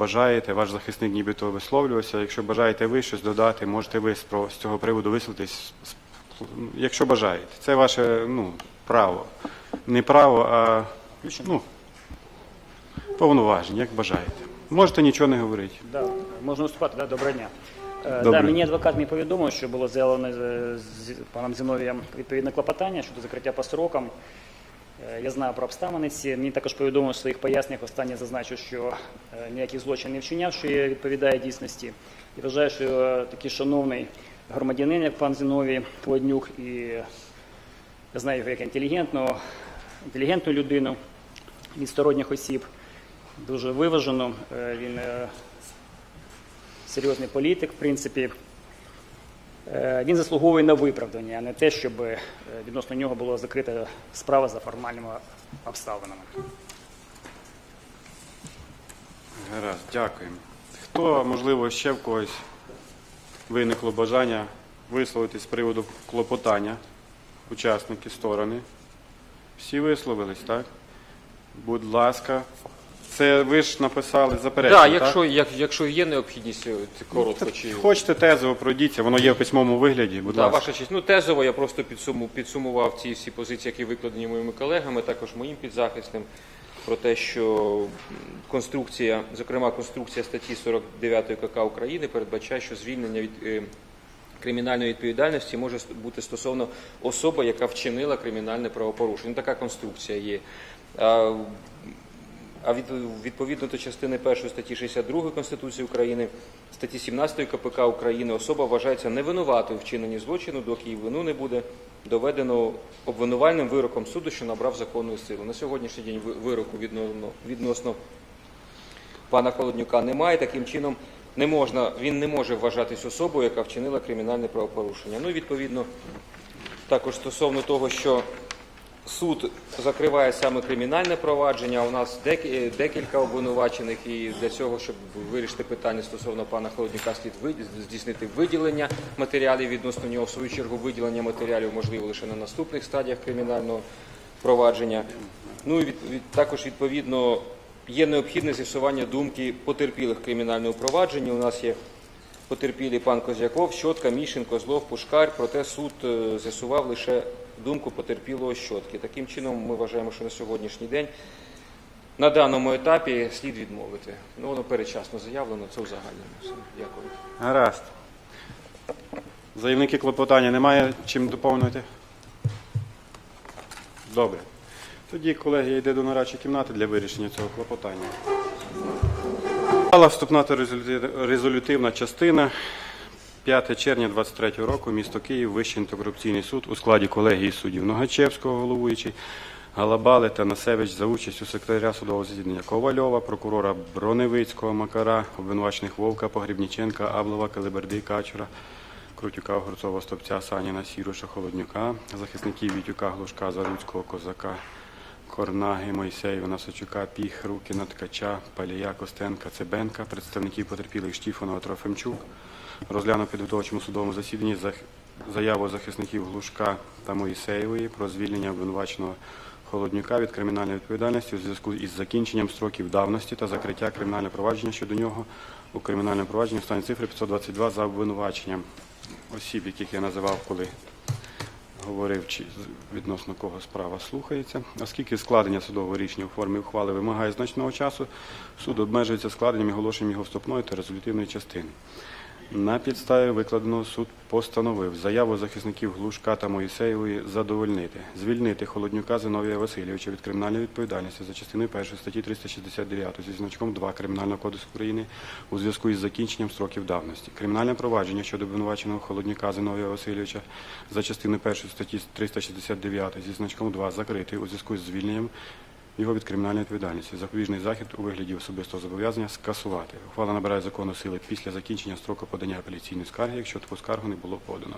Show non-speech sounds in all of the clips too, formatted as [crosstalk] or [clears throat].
бажаєте, ваш захисник нібито висловлювався. Якщо бажаєте ви щось додати, можете ви з цього приводу висловитись, якщо бажаєте. Це ваше ну, право. Не право, а ну, повноваження, як бажаєте. Можете нічого не говорити. Да, можна виступати, да? доброго дня. Е, Добре. Да, мені адвокат мені повідомив, що було заявлено з паном Зіновієм відповідне клопотання щодо закриття по срокам. Е, Я знаю про обставини ці. Мені також повідомив в своїх поясненнях останнє зазначив, що е, ніяких злочин не вчиняв, що є- відповідає дійсності. І вважаю, що е, такий шановний громадянин, як пан Зіновій Плоднюк, і я знаю його як інтелігентну, інтелігентну людину від сторонніх осіб, дуже виважену. Е, Він серйозний політик, в принципі. Е, Він заслуговує на виправдання, а не те, щоб е, відносно нього була закрита справа за формальними обставинами. Гаразд, дякуємо. Хто, можливо, ще в когось виникло бажання висловитись з приводу клопотання, учасники сторони? Всі висловились, так? Будь ласка. Це ви ж написали заперечення, Так, так? якщо, як, якщо є необхідність, е, це коротко чи Хочете тезово пройдіться, воно є в письмовому вигляді, будь Да, ласка. ваша честь. Ну, тезово я просто підсуму, підсумував ці всі позиції, які викладені моїми колегами, також моїм підзахисним, про те, що конструкція, зокрема конструкція статті 49 КК України передбачає, що звільнення від е, кримінальної відповідальності може бути стосовно особи, яка вчинила кримінальне правопорушення. Ну, така конструкція є. А, від, відповідно до частини 1 статті 62 Конституції України, статті 17 КПК України особа вважається невинуватою в вчиненні злочину, доки її вину не буде доведено обвинувальним вироком суду, що набрав законну силу. На сьогоднішній день вироку відносно, відносно пана Холоднюка немає. Таким чином не можна, він не може вважатись особою, яка вчинила кримінальне правопорушення. Ну і відповідно також стосовно того, що суд закриває саме кримінальне провадження. У нас е, декілька обвинувачених, і для цього, щоб вирішити питання стосовно пана Холоднюка, слід здійснити виділення матеріалів відносно нього. В свою чергу виділення матеріалів можливо лише на наступних стадіях кримінального провадження. Ну і від, від- також відповідно є необхідне з'ясування думки потерпілих в кримінальному провадженні. У нас є потерпілі пан Козяков, Щотка, Мішин, Козлов, Пушкар. Проте суд е, з'ясував лише думку потерпілого Щотки. Таким чином, ми вважаємо, що на сьогоднішній день на даному етапі слід відмовити. Ну, воно передчасно заявлено, це узагальнено. Дякую. Гаразд. Заявники клопотання немає чим доповнити? Добре. Тоді, колеги, я йду до нарадчої кімнати для вирішення цього клопотання. Вступна та резолютивна частина. 5 червня 23 року, місто Київ, Вищий антикорупційний суд у складі колегії суддів Ногачевського, головуючий, Галабали та Насевич за участю секретаря судового засідання Ковальова, прокурора Броневицького, Макара, обвинувачених Вовка, Погрібніченка, Аблова, Калиберди, Качура, Крутюка, Огурцова, Стопця, Саніна, Сіруша, Холоднюка, захисників Вітюка, Глушка, Заруцького, Козака, Корнаги, Мойсеєва, Насочука, Піх, Рукіна, Ткача, Палія, Костенка, Цибенка, представників потерпілих Штіфанова, Трофимчук, розглянув підготовчому судовому засіданні заяву захисників Глушка та Моїсеєвої про звільнення обвинуваченого Холоднюка від кримінальної відповідальності у зв'язку із закінченням строків давності та закриття кримінального провадження щодо нього у кримінальному провадженні в стані цифри 522 за обвинуваченням осіб, яких я називав, коли говорив, чи відносно кого справа слухається. Оскільки складення судового рішення у формі ухвали вимагає значного часу, суд обмежується складенням і оголошенням його вступної та резолютивної частини. На підставі викладеного суд постановив заяву захисників Глушка та Моїсеєвої задовольнити, звільнити Холоднюка Зиновія Васильовича від кримінальної відповідальності за частиною 1 статті 369 зі значком 2 Кримінального кодексу України у зв'язку із закінченням строків давності. Кримінальне провадження щодо обвинуваченого Холоднюка Зиновія Васильовича за частиною 1 статті 369 зі значком 2 закритий у зв'язку з звільненням його від кримінальної відповідальності. Запобіжний захід у вигляді особистого зобов'язання скасувати. Ухвала набирає закону сили після закінчення строку подання апеляційної скарги, якщо таку скаргу не було подано.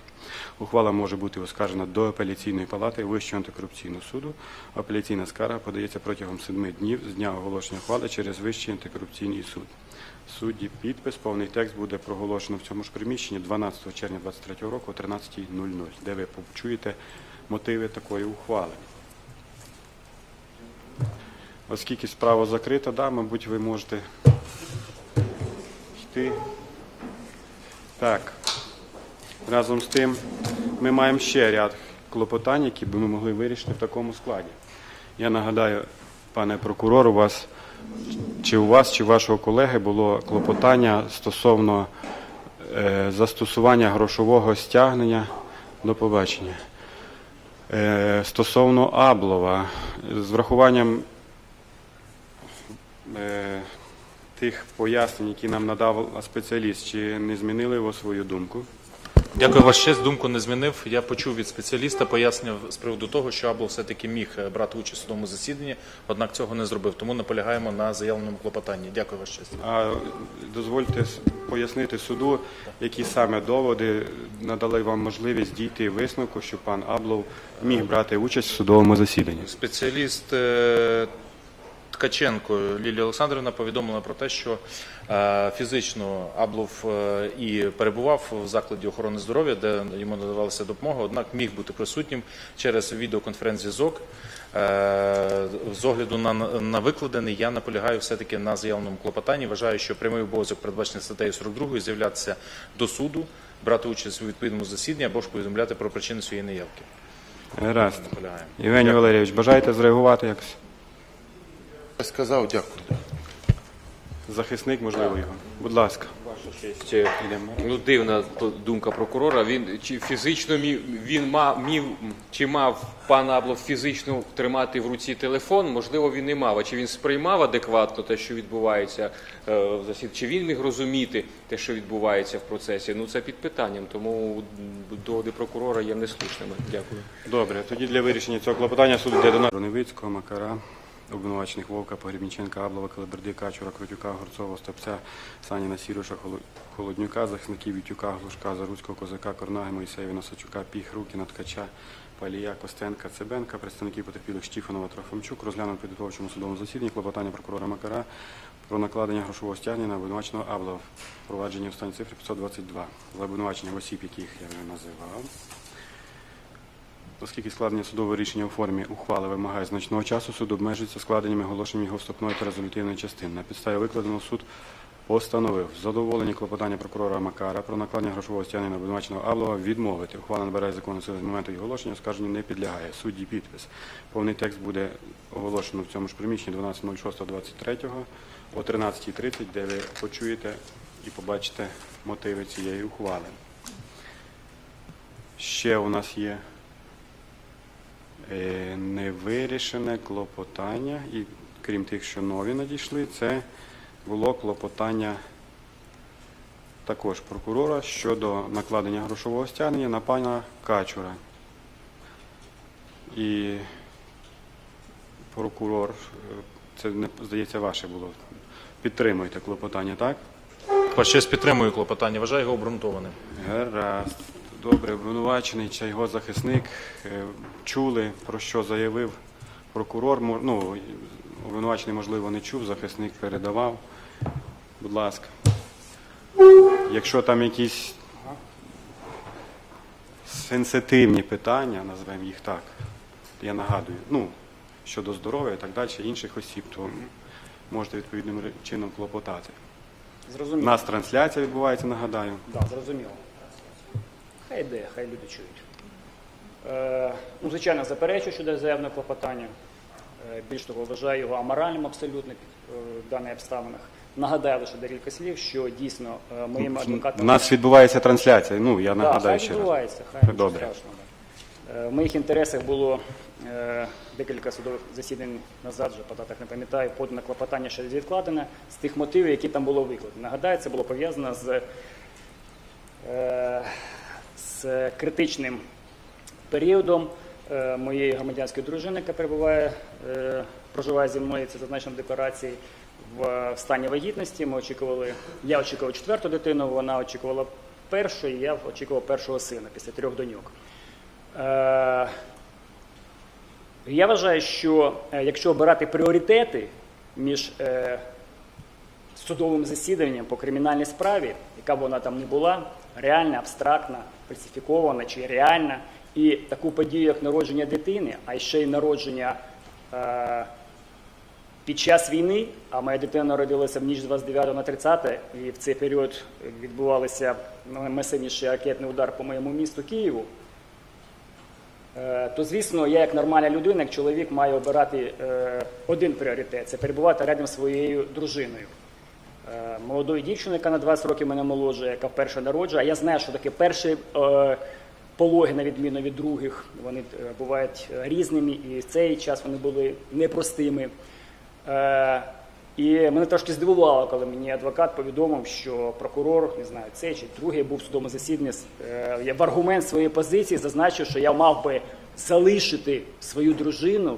Ухвала може бути оскаржена до апеляційної палати Вищого антикорупційного суду. Апеляційна скарга подається протягом 7 днів з дня оголошення ухвали через Вищий антикорупційний суд. Судді підпис, повний текст буде проголошено в цьому ж приміщенні 12 червня 2023 року о 13.00, де ви почуєте мотиви такої ухвали. Оскільки справа закрита, да, мабуть, ви можете Ти. Так. Разом з тим, ми маємо ще ряд клопотань, які би ми могли вирішити в такому складі. Я нагадаю, пане прокурор, у вас чи у вас, чи у вашого колеги було клопотання стосовно е, застосування грошового стягнення до побачення. Е, стосовно Аблова, з врахуванням тих пояснень, які нам надав спеціаліст, чи не змінили ви свою думку? Дякую, ваш честь. Думку не змінив. Я почув від спеціаліста пояснення з приводу того, що Абло все-таки міг е, брати участь у судовому засіданні, однак цього не зробив. Тому наполягаємо на заявленому клопотанні. Дякую, ваш честь. А дозвольте пояснити суду, які саме доводи надали вам можливість дійти висновку, що пан Аблов міг брати участь в судовому засіданні. Спеціаліст е, Ткаченко Лілія Олександрівна повідомила про те, що е, фізично Аблов е, і перебував в закладі охорони здоров'я, де йому надавалася допомога, однак міг бути присутнім через відеоконференц-зв'язок. Е, З огляду на, на викладений, я наполягаю все-таки на заявленому клопотанні. Вважаю, що прямий обов'язок передбачений статтею 42 з'являтися до суду, брати участь у відповідному засіданні або ж повідомляти про причини своєї неявки. Гаразд. Євгеній Валерійович, бажаєте зреагувати якось? Я сказав дякую. Захисник, можливо, його. Будь ласка. Ваша честь, е, ну, дивна думка прокурора. Він чи фізично мів, він мав мів, чи мав пан Аблов фізично тримати в руці телефон? Можливо, він не мав. А чи він сприймав адекватно те, що відбувається е, в засід? Чи він міг розуміти те, що відбувається в процесі? Ну це під питанням. Тому м, доводи прокурора є неслушними. Дякую. Добре, тоді для вирішення цього клопотання суд йде до нас. Роневицького, Макара, обвинувачених Вовка, Погребніченка, Аблова, Калаберди, Качура, Крутюка, Горцова, Стопця, Саніна, Сіруша, Холо- Холоднюка, захисників Вітюка, Глушка, Заруцького, Козака, Корнаги, Моїсеєва, Носачука, Піх, Рукіна, Ткача, Палія, Костенка, Цибенка, представників потерпілих Штіфанова, Трофимчук, розглянув підготовчому судовому засіданні клопотання прокурора Макара про накладення грошового стягнення на обвинуваченого Аблова. Провадження в стані цифри 522. За обвинувачення осіб, яких я вже називав. Оскільки складення судового рішення у формі ухвали вимагає значного часу, суд обмежується складенням і оголошенням його вступної та резолютивної частини. На підставі викладеного суд постановив задоволення клопотання прокурора Макара про накладення грошового стягнення обвинуваченого Аблова відмовити. Ухвала набирає законну силу з моменту її оголошення, оскарженню не підлягає. Судді підпис. Повний текст буде оголошено в цьому ж приміщенні 12.06.23 о 13.30, де ви почуєте і побачите мотиви цієї ухвали. Ще у нас є невирішене клопотання, і крім тих, що нові надійшли, це було клопотання також прокурора щодо накладення грошового стягнення на пана Качура. І прокурор, е, це здається, ваше було. Підтримуєте клопотання, так? Честь підтримую клопотання, вважаю його обґрунтованим. Гаразд. Добре, обвинувачений чи його захисник е, чули, про що заявив прокурор. Ну, обвинувачений, можливо, не чув, захисник передавав. Будь ласка. Якщо там якісь сенситивні питання, назвемо їх так, я нагадую, ну, щодо здоров'я і так далі, інших осіб, то можете відповідним чином клопотати. У нас трансляція відбувається, нагадаю. Да, зрозуміло. Хай йде, хай люди чують. Е, ну, звичайно, заперечую щодо заявного клопотання. Е, більш того, вважаю його аморальним абсолютно під е, в даних обставинах. Нагадаю лише декілька слів, що дійсно е, моїм У нас відбувається трансляція. Ну, я Да, нагадаю хай ще раз. відбувається, хай Добре. страшного. Е, В моїх інтересах було е, декілька судових засідань назад, вже по датах не пам'ятаю, подане клопотання ще відкладене з тих мотивів, які там було викладено. Нагадаю, це було пов'язано з, е, критичним періодом е, моєї громадянської дружини, яка перебуває, е, проживає зі мною, це зазначено в декларації, в, стані вагітності. Ми очікували, я очікував четверту дитину, вона очікувала першу, і я очікував першого сина після трьох доньок. Е, я вважаю, що якщо обирати пріоритети між судовим засіданням по кримінальній справі, яка б вона там не була, реальна, абстрактна, фальсифікована чи реальна, і таку подію, як народження дитини, а ще й народження е, під час війни, а моя дитина народилася в ніч з 29 на 30, і в цей період відбувався наймасивніший ракетний удар по моєму місту Києву, е, то звісно, я як нормальна людина, як чоловік, маю обирати е, один пріоритет це перебувати рядом зі своєю дружиною. Е, Молодою дівчиною, яка на 20 років мене молодша, яка вперше народжує. А я знаю, що таке перші е, пологи, на відміну від других, вони е, бувають різними, і в цей час вони були непростими. І мене трошки здивувало, коли мені адвокат повідомив, що прокурор, не знаю, цей чи другий був в судовому засіданні, е, я в аргумент своєї позиції зазначив, що я мав би залишити свою дружину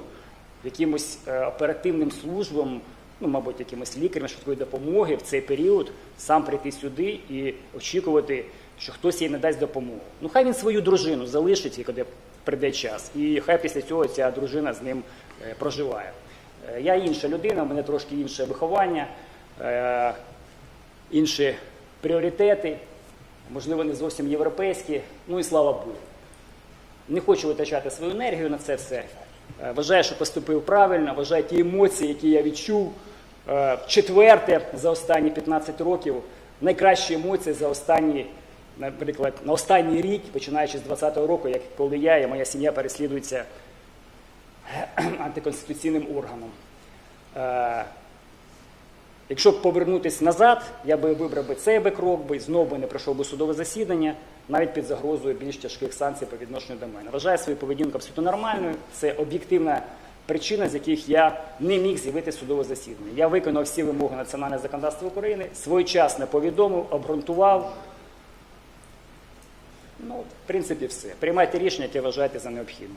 якимось оперативним службам, ну, мабуть, якимось лікарем швидкої допомоги в цей період сам прийти сюди і очікувати, що хтось їй надасть допомогу. Ну, хай він свою дружину залишить, коли прийде час, і хай після цього ця дружина з ним е, проживає. Е, Я інша людина, в мене трошки інше виховання, е, інші пріоритети, можливо, не зовсім європейські, ну і слава Богу. Не хочу витрачати свою енергію на це все. Е, Вважаю, що поступив правильно, вважаю ті емоції, які я відчув. е, Четверте за останні 15 років, найкращі емоції за останні, наприклад, на останній рік, починаючи з 20-го року, як коли я і моя сім'я переслідуються [clears throat] антиконституційним органом. Е, Якщо б повернутися назад, я би вибрав би цей би крок, би знову не пройшов би судове засідання, навіть під загрозою більш тяжких санкцій по відношенню до мене. Вважаю свою поведінку абсолютно нормальною. Це об'єктивна причина, з яких я не міг з'явити судове засідання. Я виконав всі вимоги національного законодавства України, своєчасно повідомив, обґрунтував. Ну, в принципі, все. Приймайте рішення, яке вважаєте за необхідне.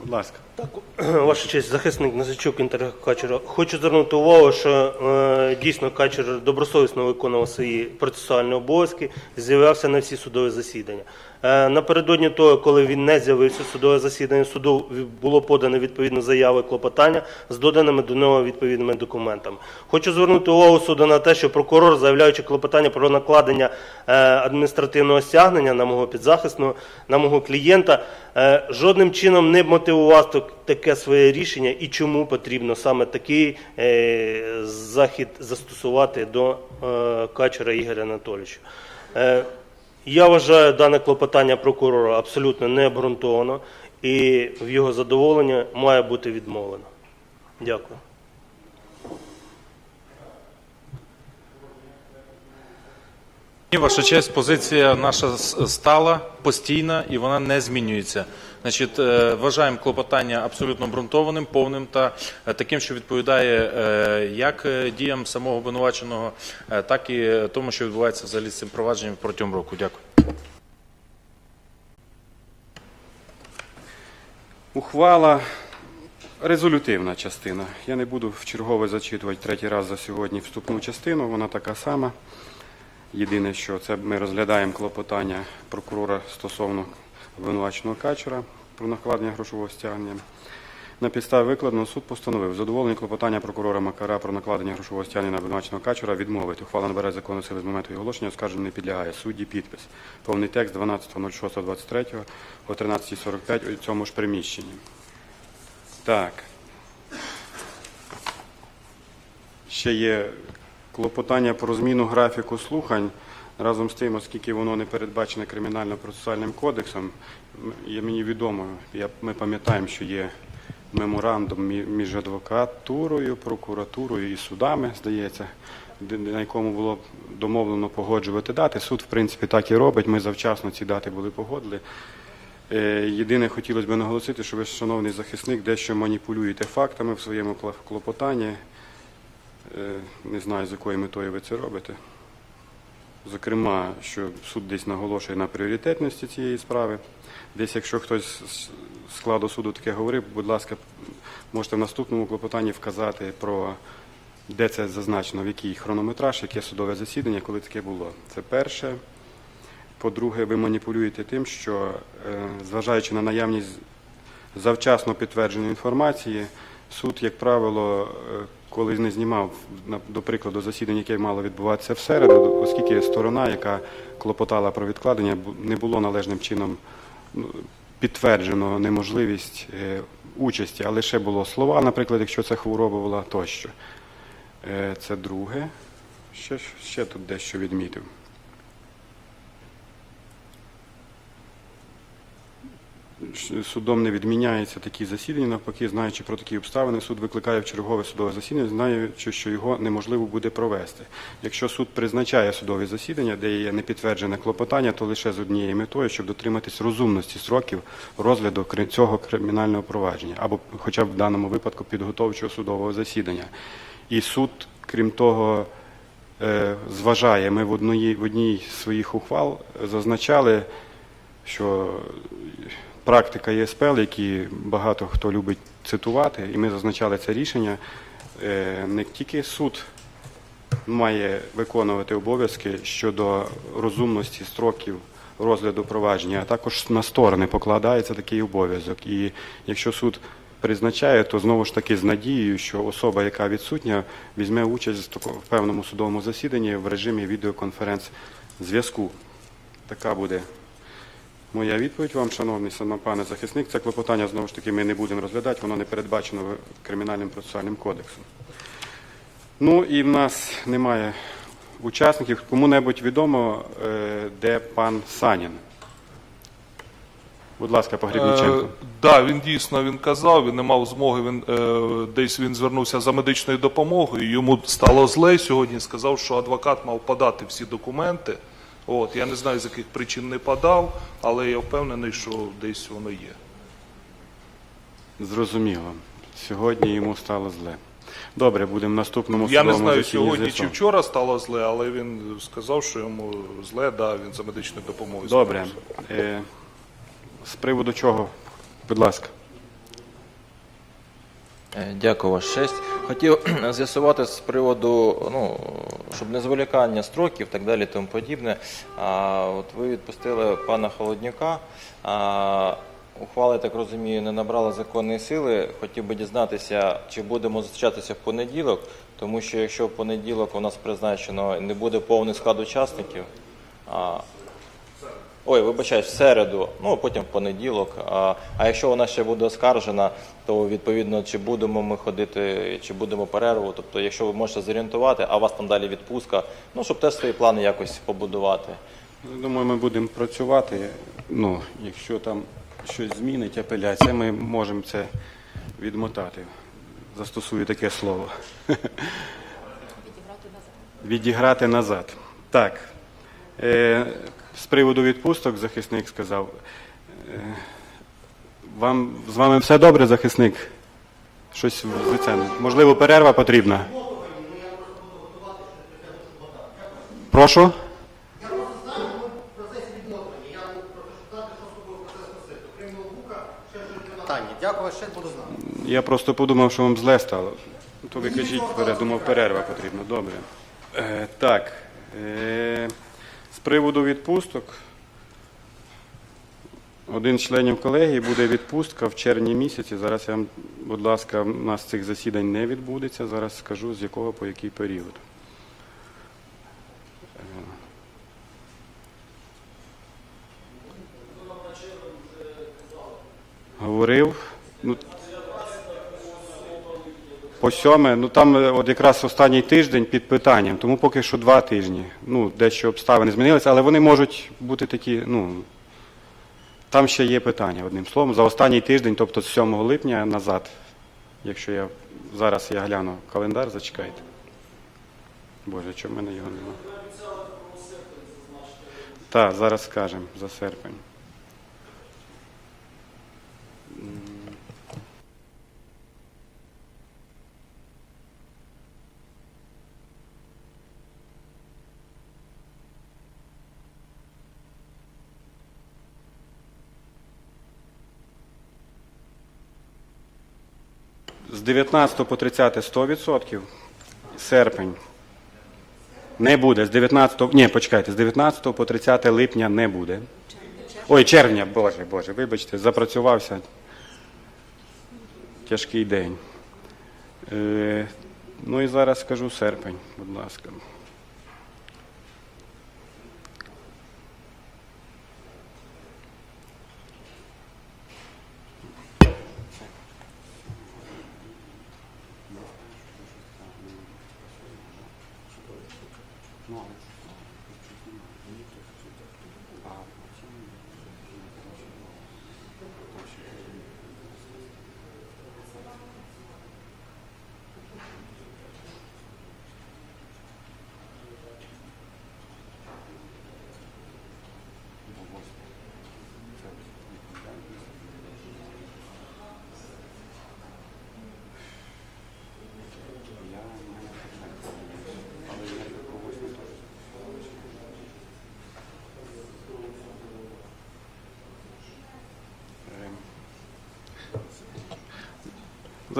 Будь ласка. Так, [clears throat] ваша честь, захисник Назичук інтерв'ю Качера. Хочу звернути увагу, що е, дійсно Качер добросовісно виконував свої процесуальні обов'язки, з'являвся на всі судові засідання. Е, напередодні того, коли він не з'явився судове засідання, суду було подано відповідну заяву і клопотання з доданими до нього відповідними документами. Хочу звернути увагу суду на те, що прокурор, заявляючи клопотання про накладення е, адміністративного стягнення на мого підзахисного, на мого клієнта, е, жодним чином не мотивував таке своє рішення і чому потрібно саме такий захід застосувати до Качера Ігоря Анатолійовича. Я вважаю дане клопотання прокурора абсолютно необґрунтовано і в його задоволення має бути відмовлено. Дякую. Ваша честь, позиція наша стала, постійна і вона не змінюється. Значить, е, вважаємо клопотання абсолютно обґрунтованим, повним та е, таким, що відповідає е, як діям самого обвинуваченого, так і тому, що відбувається взагалі з цим провадженням протягом року. Дякую. Ухвала резолютивна частина. Я не буду вчергове зачитувати третій раз за сьогодні вступну частину, вона така сама. Єдине, що це ми розглядаємо клопотання прокурора стосовно обвинуваченого качера про накладення грошового стягнення. На підставі викладеного суд постановив задоволення клопотання прокурора Макара про накладення грошового стягнення на обвинуваченого качера відмовити. Ухвала набере закону сили з моменту її оголошення, оскарження не підлягає. Судді підпис. Повний текст 12.06.23 о 13.45 у цьому ж приміщенні. Так. Ще є клопотання про зміну графіку слухань. Разом з тим, оскільки воно не передбачене кримінально-процесуальним кодексом, є мені відомо, я, ми пам'ятаємо, що є меморандум між адвокатурою, прокуратурою і судами, здається, на якому було домовлено погоджувати дати. Суд, в принципі, так і робить. Ми завчасно ці дати були погодили. Е, Єдине, хотілося б наголосити, що ви, шановний захисник, дещо маніпулюєте фактами в своєму клопотанні. Е, Не знаю, з якою метою ви це робите. Зокрема, що суд десь наголошує на пріоритетності цієї справи. Десь, якщо хтось з складу суду таке говорив, будь ласка, можете в наступному клопотанні вказати про де це зазначено, в який хронометраж, яке судове засідання, коли таке було. Це перше. По-друге, ви маніпулюєте тим, що, е, зважаючи на наявність завчасно підтвердженої інформації, суд, як правило, е, коли не знімав, до прикладу, засідання, яке мало відбуватися в середу, оскільки сторона, яка клопотала про відкладення, не було належним чином ну, підтверджено неможливість е, участі, а лише було слова, наприклад, якщо це хвороба була тощо. Е, Це друге. Ще, ще тут дещо відмітив. Судом не відміняється такі засідання, навпаки, знаючи про такі обставини, суд викликає в чергове судове засідання, знаючи, що його неможливо буде провести. Якщо суд призначає судове засідання, де є непідтверджене клопотання, то лише з однією метою, щоб дотриматись розумності сроків розгляду цього кримінального провадження, або, хоча б в даному випадку, підготовчого судового засідання. І суд, крім того, е, зважає, ми в одній, в одній з своїх ухвал зазначали, що практика ЄСПЛ, які багато хто любить цитувати, і ми зазначали це рішення, е, не тільки суд має виконувати обов'язки щодо розумності строків розгляду провадження, а також на сторони покладається такий обов'язок. І якщо суд призначає, то знову ж таки з надією, що особа, яка відсутня, візьме участь в певному судовому засіданні в режимі відеоконференц-зв'язку. Така буде Моя відповідь вам, шановний саме пане захисник, це клопотання знову ж таки ми не будемо розглядати, воно не передбачено кримінальним процесуальним кодексом. Ну і в нас немає учасників. Кому-небудь відомо, е, де пан Санін? Будь ласка, Погребніченко. Е, да, він дійсно він казав, він не мав змоги. Він е, десь він звернувся за медичною допомогою. Йому стало зле сьогодні. Сказав, що адвокат мав подати всі документи. От я не знаю, з яких причин не подав, але я впевнений, що десь воно є. Зрозуміло. Сьогодні йому стало зле. Добре, будемо в наступному Я не судовому знаю засіданні сьогодні чи з'ясовувати. вчора стало зле, але він сказав, що йому зле, да, він за медичною допомогою. Добре. звернувся. Е, з приводу чого? Будь ласка. Е, Дякую, Ваш честь. Хотів [clears throat] з'ясувати з приводу, ну, щоб не зволікання строків, так далі, тому подібне. А, от ви відпустили пана Холоднюка. А, ухвала, я так розумію, не набрала законної сили. Хотів би дізнатися, чи будемо зустрічатися в понеділок, тому що якщо в понеділок у нас призначено не буде повний склад учасників. А, Ой, вибачаюсь, в середу, ну потім в понеділок. А, а якщо вона ще буде оскаржена, то відповідно чи будемо ми ходити, чи будемо перерву. Тобто, якщо ви можете зорієнтувати, а у вас там далі відпустка, ну щоб теж свої плани якось побудувати. Думаю, ми будемо працювати. Ну, якщо там щось змінить апеляція, ми можемо це відмотати. Застосую таке слово. Відіграти назад. Так. З приводу відпусток захисник сказав. Е, вам, з вами все добре, захисник? Щось в лице. Можливо, перерва потрібна? Прошу? Дякую, ще буду знати. Я просто подумав, що вам зле стало. То ви кажіть думав, перерва потрібна. Добре. Е, так. Е, приводу відпусток. Один з членів колегії буде відпустка в червні місяці. Зараз я вам, будь ласка, у нас цих засідань не відбудеться. Зараз скажу, з якого по який період. Е. Говорив. Ну, по сьоме, ну там е, от якраз останній тиждень під питанням, тому поки що два тижні. Ну, дещо обставини змінилися, але вони можуть бути такі, ну. Там ще є питання, одним словом. За останній тиждень, тобто з 7 липня назад, якщо я зараз я гляну календар, зачекайте. Боже, чому в мене його нема? Так, зараз скажемо за серпень. 19 по 30 100%. Серпень. Не буде. З 19, ні, почекайте, з 19 по 30 липня не буде. Ой, червня, боже, боже, вибачте, запрацювався. Тяжкий день. Е, ну і зараз скажу серпень, будь ласка.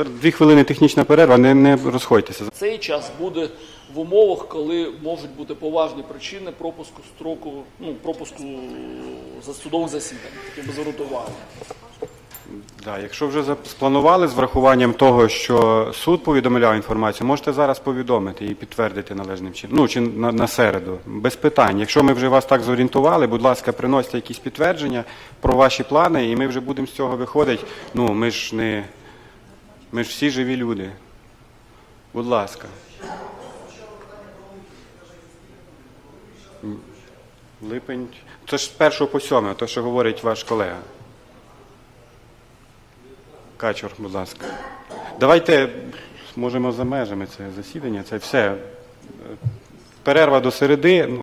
Дві хвилини технічна перерва, не, не розходьтеся. Цей час буде в умовах, коли можуть бути поважні причини пропуску строку, ну пропуску за судових засідань. Таке би звернути. Да, якщо вже спланували з врахуванням того, що суд повідомляв інформацію, можете зараз повідомити і підтвердити належним чином. Ну чи на, на середу, без питань. Якщо ми вже вас так зорієнтували, будь ласка, приносьте якісь підтвердження про ваші плани, і ми вже будемо з цього виходити. Ну, ми ж не ми ж всі живі люди. Будь ласка. Липень. Це ж з першого по сьоме, то, що говорить ваш колега. Качур, будь ласка. Давайте можемо за межами це засідання. Це все. Перерва до середи. Ну,